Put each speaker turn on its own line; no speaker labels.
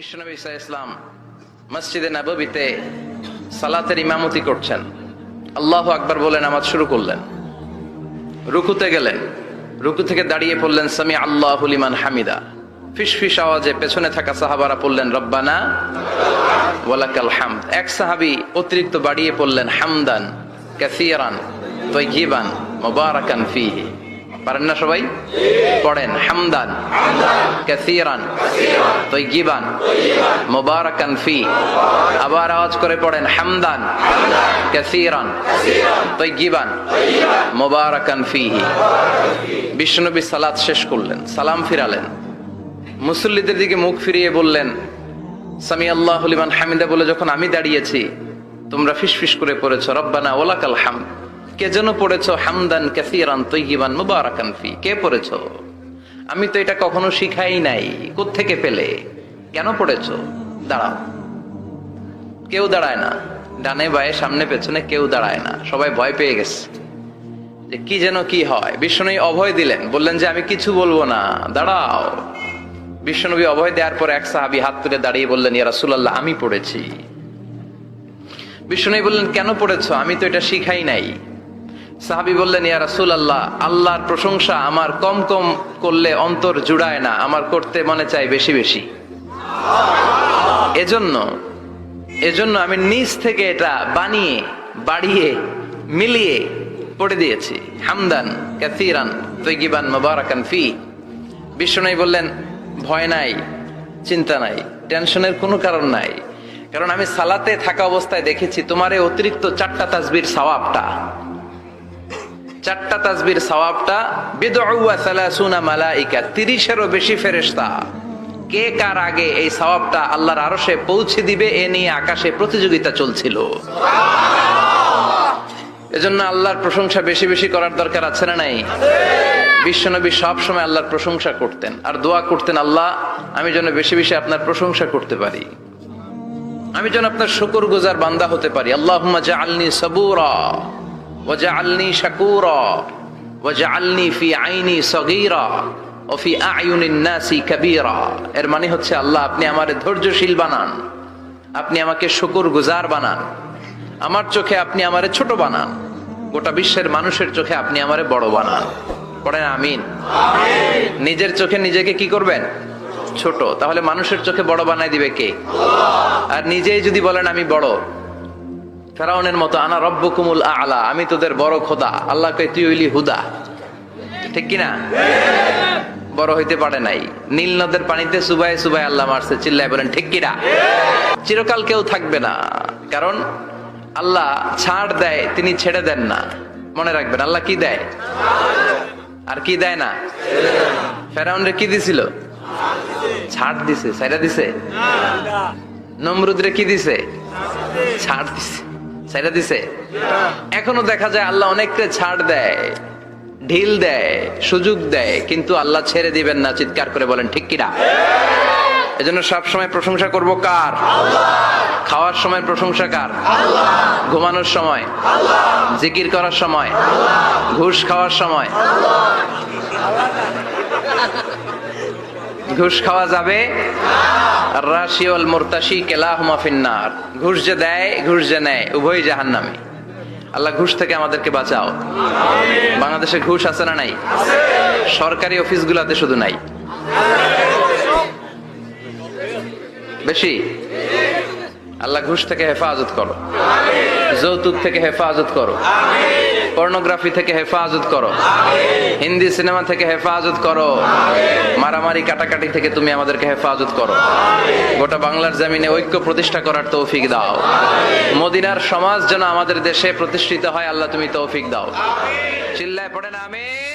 বিশ্বনবী ইসা ইসলাম মসজিদে নববীতে সালাতের ইমামতি করছেন। আল্লাহ আকবার বলে নামাজ শুরু করলেন। রুকুতে গেলেন। রুকু থেকে দাঁড়িয়ে পড়লেন, সামি আল্লাহ লিমান হামিদা। ফিস ফিস আওয়াজে পেছনে থাকা সাহাবারা পড়লেন, রব্বানা ওয়ালাকাল হামদ। এক সাহাবি অতিরিক্ত বাড়িয়ে পড়লেন, হামদান কাসিয়ারান তৈগিবান মোবারাকান ফিহি। পারেন না সবাই? পড়েন, হামদান, কাসিরান তৈগিবান মোবারাকান ফি। আবার আওয়াজ করে পড়েন, হামদান, কাসিরান তৈগিবান মোবারাকান ফিহি বিশ্বনবী সালাত শেষ করলেন, সালাম ফিরালেন। মুসল্লিদের দিকে মুখ ফিরিয়ে বললেন সামি আল্লাহ লিমান হামিদা বলে যখন আমি দাঁড়িয়েছি, তোমরা ফিসফিস করে পড়েছ, রব্বানা ওলাকাল হাম কে যেন পড়েছ হামদান কাসিরান তৈগিবান মুবারাকান ফি? কে পড়েছ? আমি তো এটা কখনো শিখাই নাই। থেকে পেলে? কেন পড়েছ? দাঁড়াও। কেউ দাঁড়ায় না। ডানে বায়ে সামনে পেছনে কেউ দাঁড়ায় না। সবাই ভয় পেয়ে গেছে। যে কি যেন কি হয়। বিষ্ণু অভয় দিলেন। বললেন যে, আমি কিছু বলব না। দাঁড়াও। বিশ্বনবী অভয় দেওয়ার পর এক সাহাবি হাত তুলে দাঁড়িয়ে বললেন, ইয়া রাসূলুল্লাহ, আমি পড়েছি। বিশ্বনবী বললেন, কেন পড়েছো? আমি তো এটা শিখাই নাই। সাহাবি বললেন, ইয়া রাসুল আল্লাহ আল্লাহর প্রশংসা আমার কম কম করলে অন্তর জুড়ায় না, আমার করতে মনে চাই বেশি বেশি। এজন্য এজন্য আমি নিজ থেকে এটা বানিয়ে, বাড়িয়ে, মিলিয়ে পড়ে দিয়েছি। হামদান, কাসিরান তৈগিবান মুবারাকান ফি। বিষ্ণু বললেন, ভয় নাই, চিন্তা নাই, টেনশনের কোনো কারণ নাই। কারণ আমি সালাতে থাকা অবস্থায় দেখেছি, তোমার এই অতিরিক্ত চারটা তাসবির সওয়াবটা। চারটা তাসবির সওয়াবটা বিদউয়া মালাইকা, তিরিশেরও বেশি ফেরেশতা। কে কার আগে এই সওয়াবটা আল্লাহর আরশে পৌঁছে দিবে, এ নিয়ে আকাশে প্রতিযোগিতা চলছিল। এজন্য আল্লাহর প্রশংসা বেশি বেশি করার দরকার আছে না নাই? বিশ্বনবী সব সময় আল্লাহর প্রশংসা করতেন। আর দোয়া করতেন, আল্লাহ, আমি যেন বেশি বেশি আপনার প্রশংসা করতে পারি। আমি যেন আপনার শুকর গুজার বান্দা হতে পারি। আল্লাহ জাআলনি সাবুরা। ওয়াজআলনি শাকুরা ওয়াজআলনি ফি আইনি সগীরা ও ফি আয়ুনিন নাসি কাবীরা এর মানে হচ্ছে আল্লাহ আপনি আমারে ধৈর্যশীল বানান। আপনি আমাকে শুকর গুজার বানান। আমার চোখে আপনি আমারে ছোট বানান। গোটা বিশ্বের মানুষের চোখে আপনি আমারে বড় বানান। পড়েন আমিন। নিজের চোখে নিজেকে কি করবেন? ছোট। তাহলে মানুষের চোখে বড় বানাই দিবে কে? আর নিজেই যদি বলেন আমি বড়। ফেরাউনের মতো, আনা রব্বকুমুল আলা আমি তোদের বড় খোদা আল্লাহ কে তুই হইলি হুদা ঠিক কিনা? বড় হইতে পারে নাই। নীল নদের পানিতে সুবাই সুবাই আল্লাহ মারছে, চিল্লায় বলেন, ঠিক কিনা? চিরকাল কেউ থাকবে না, কারণ আল্লাহ ছাড় দেয়, তিনি ছেড়ে দেন না। মনে রাখবেন, আল্লাহ কি দেয়? আর কি দেয় না? ফেরাউনরে কি দিছিল? ছাড় দিছে সাইরা দিছে? নমরুদরে কি দিছে? ছাড় দিছে। সাইরা দিছে? এখনও দেখা যায় আল্লাহ অনেকটা ছাড় দেয়, ঢিল দেয়, সুযোগ দেয়, কিন্তু আল্লাহ ছেড়ে দিবেন না, চিৎকার করে বলেন, ঠিক কিনা? এজন্য সব সময় প্রশংসা করব কার? খাওয়ার সময় প্রশংসা কার? ঘুমানোর সময়, জিকির করার সময়, ঘুষ খাওয়ার সময়। ঘুষ খাওয়া যাবে? রাশিওল মুরতাসি কেলাহুমা ফিন্নার। ঘুষ যে দেয়, ঘুষ যে নেয় উভয় জাহান্নামে। আল্লাহ ঘুষ থেকে আমাদেরকে বাঁচাও। বাংলাদেশে ঘুষ আছে না নাই? সরকারি অফিসগুলোতে শুধু নাই। বেশি? আল্লাহ ঘুষ থেকে হেফাজত করো। যৌতুক থেকে হেফাজত করো। পর্নোগ্রাফি থেকে হেফাজত করো। হিন্দি সিনেমা থেকে হেফাজত করো। মারামারি, কাটাকাটি থেকে তুমি আমাদেরকে হেফাজত করো। গোটা বাংলার জামিনে ঐক্য প্রতিষ্ঠা করার তৌফিক দাও। মদিনার সমাজ যেন আমাদের দেশে প্রতিষ্ঠিত হয়, আল্লাহ তুমি তৌফিক দাও। চিল্লায় পড়ে না আমি